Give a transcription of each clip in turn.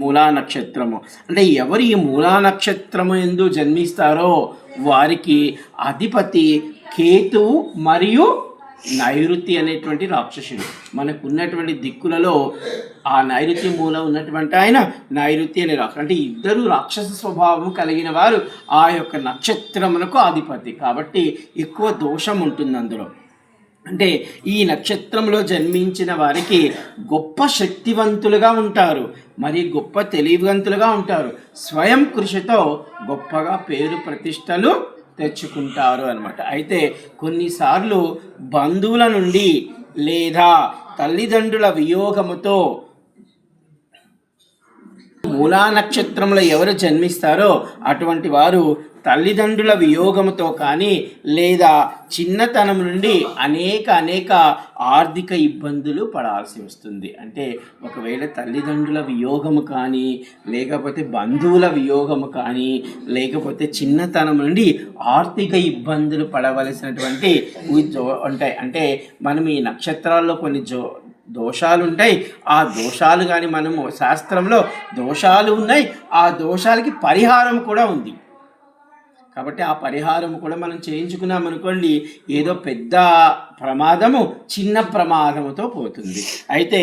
మూలా నక్షత్రము అంటే ఎవరు ఈ మూలా నక్షత్రము ఎందు జన్మిస్తారో వారికి అధిపతి కేతువు మరియు నైరుతి అనేటువంటి రాక్షసుడు. మనకు ఉన్నటువంటి దిక్కులలో ఆ నైరుతి మూల ఉన్నటువంటి ఆయన నైరుతి అనే రాక్షసు అంటే ఇద్దరు రాక్షస స్వభావం కలిగిన వారు ఆ యొక్క నక్షత్రమునకు అధిపతి. కాబట్టి ఎక్కువ దోషం ఉంటుంది అందులో. అంటే ఈ నక్షత్రంలో జన్మించిన వారికి గొప్ప శక్తివంతులుగా ఉంటారు. మరి గొప్ప తెలివివంతులుగా ఉంటారు. స్వయం కృషితో గొప్పగా పేరు ప్రతిష్టలు తెచ్చుకుంటారు అనమాట అయితే కొన్నిసార్లు బంధువుల నుండి లేదా తల్లిదండ్రుల వియోగముతో మూలా నక్షత్రంలో ఎవరు జన్మిస్తారో అటువంటి వారు తల్లిదండ్రుల వియోగముతో కానీ లేదా చిన్నతనం నుండి అనేక అనేక ఆర్థిక ఇబ్బందులు పడాల్సి వస్తుంది. అంటే ఒకవేళ తల్లిదండ్రుల వియోగము కానీ లేకపోతే బంధువుల వియోగము కానీ లేకపోతే చిన్నతనం నుండి ఆర్థిక ఇబ్బందులు పడవలసినటువంటి ఉంటాయి అంటే మనం ఈ నక్షత్రాల్లో కొన్ని జో దోషాలు ఉంటాయి ఆ దోషాలు కానీ మనము శాస్త్రంలో దోషాలు ఉన్నాయి. ఆ దోషాలకి పరిహారం కూడా ఉంది. కాబట్టి ఆ పరిహారం కూడా మనం చేయించుకున్నాం అనుకోండి ఏదో పెద్ద ప్రమాదము చిన్న ప్రమాదముతో పోతుంది. అయితే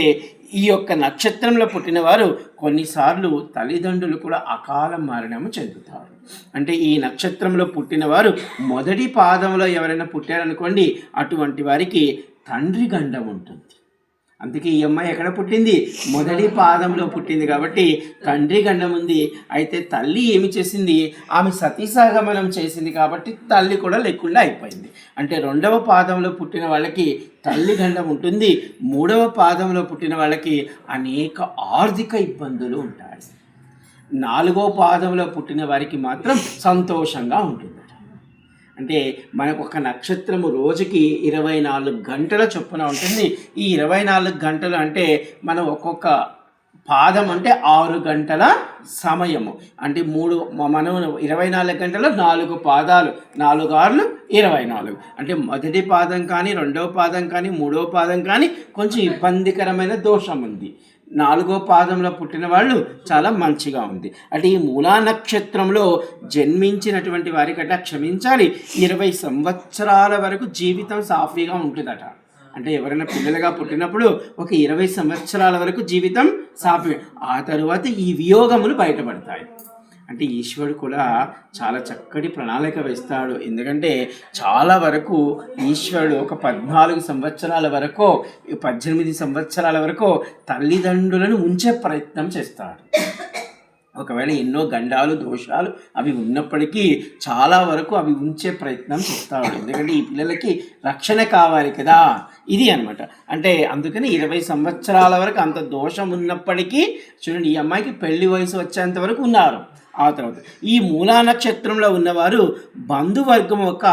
ఈ యొక్క నక్షత్రంలో పుట్టినవారు కొన్నిసార్లు తల్లిదండ్రులు కూడా అకాల మరణము చెందుతారు. అంటే ఈ నక్షత్రంలో పుట్టినవారు మొదటి పాదంలో ఎవరైనా పుట్టారనుకోండి అటువంటి వారికి తండ్రి గండం ఉంటుంది. అందుకే ఈ అమ్మాయి ఎక్కడ పుట్టింది? మొదటి పాదంలో పుట్టింది కాబట్టి తండ్రి గండం ఉంది. అయితే తల్లి ఏమి చేసింది? ఆమె సతీసాగమనం చేసింది కాబట్టి తల్లి కూడా లేకుండా అయిపోయింది. అంటే రెండవ పాదంలో పుట్టిన వాళ్ళకి తల్లి గండం ఉంటుంది. మూడవ పాదంలో పుట్టిన వాళ్ళకి అనేక ఆర్థిక ఇబ్బందులు ఉంటాయి. నాలుగో పాదంలో పుట్టిన వారికి మాత్రం సంతోషంగా ఉంటుంది. అంటే మనకు ఒక నక్షత్రము రోజుకి ఇరవై నాలుగు గంటల చొప్పున ఉంటుంది. ఈ ఇరవై నాలుగు గంటలు అంటే మనం ఒక్కొక్క పాదం అంటే ఆరు గంటల సమయము. అంటే మూడు మనం ఇరవై నాలుగు గంటలు నాలుగు పాదాలు నాలుగు ఆరులు ఇరవై నాలుగు అంటే మొదటి పాదం కానీ రెండవ పాదం కానీ మూడవ పాదం కానీ కొంచెం ఇబ్బందికరమైన దోషం ఉంది. నాలుగో పాదంలో పుట్టిన వాళ్ళు చాలా మంచిగా ఉంది. అంటే ఈ మూలా నక్షత్రంలో జన్మించినటువంటి వారికట క్షమించాలి. ఇరవై సంవత్సరాల వరకు జీవితం సాఫీగా ఉంటుందట. అంటే ఎవరైనా పిల్లలుగా పుట్టినప్పుడు ఒక ఇరవై సంవత్సరాల వరకు జీవితం సాఫీ ఆ తరువాత ఈ వియోగములు బయటపడతాయి. అంటే ఈశ్వరుడు కూడా చాలా చక్కటి ప్రణాళిక వేస్తాడు. ఎందుకంటే చాలా వరకు ఈశ్వరుడు ఒక పద్నాలుగు సంవత్సరాల వరకు పద్దెనిమిది సంవత్సరాల వరకు తల్లిదండ్రులను ఉంచే ప్రయత్నం చేస్తాడు. ఒకవేళ ఎన్నో గండాలు దోషాలు అవి ఉన్నప్పటికీ చాలా వరకు అవి ఉంచే ప్రయత్నం చేస్తాడు. ఎందుకంటే ఈ పిల్లలకి రక్షణ కావాలి కదా ఇది అన్నమాట. అంటే అందుకని ఇరవై సంవత్సరాల వరకు అంత దోషం ఉన్నప్పటికీ చూడండి ఈ అమ్మాయికి పెళ్ళి వయసు వచ్చేంత వరకు ఉన్నారు. ఆ తర్వాత ఈ మూలా నక్షత్రంలో ఉన్నవారు బంధువర్గం యొక్క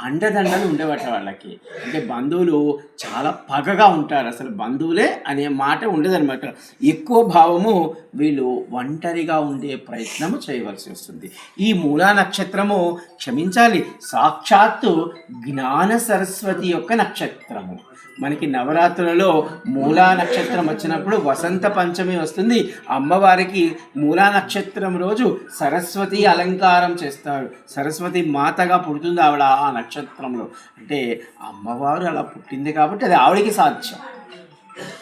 అండదండలు ఉండేవట వాళ్ళకి. అంటే బంధువులు చాలా పగగా ఉంటారు. అసలు బంధువులే అనే మాట ఉండదన్నమాట. ఎక్కువ భావము వీళ్ళు ఒంటరిగా ఉండే ప్రయత్నము చేయవలసి వస్తుంది. ఈ మూలా నక్షత్రము క్షమించాలి. సాక్షాత్తు జ్ఞాన సరస్వతి యొక్క నక్షత్రము. మనకి నవరాత్రులలో మూలా నక్షత్రం వచ్చినప్పుడు వసంత పంచమి వస్తుంది. అమ్మవారికి మూలా నక్షత్రం రోజు సరస్వతి అలంకారం చేస్తారు. సరస్వతి మాతగా పుడుతుంది ఆవిడ ఆ నక్షత్రంలో. అంటే అమ్మవారు అలా పుట్టింది కాబట్టి అది ఆవిడకి సాధ్యం.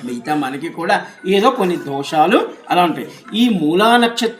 మిగతా మనకి కూడా ఏదో కొన్ని దోషాలు అలా ఉంటాయి. ఈ మూలా నక్షత్రం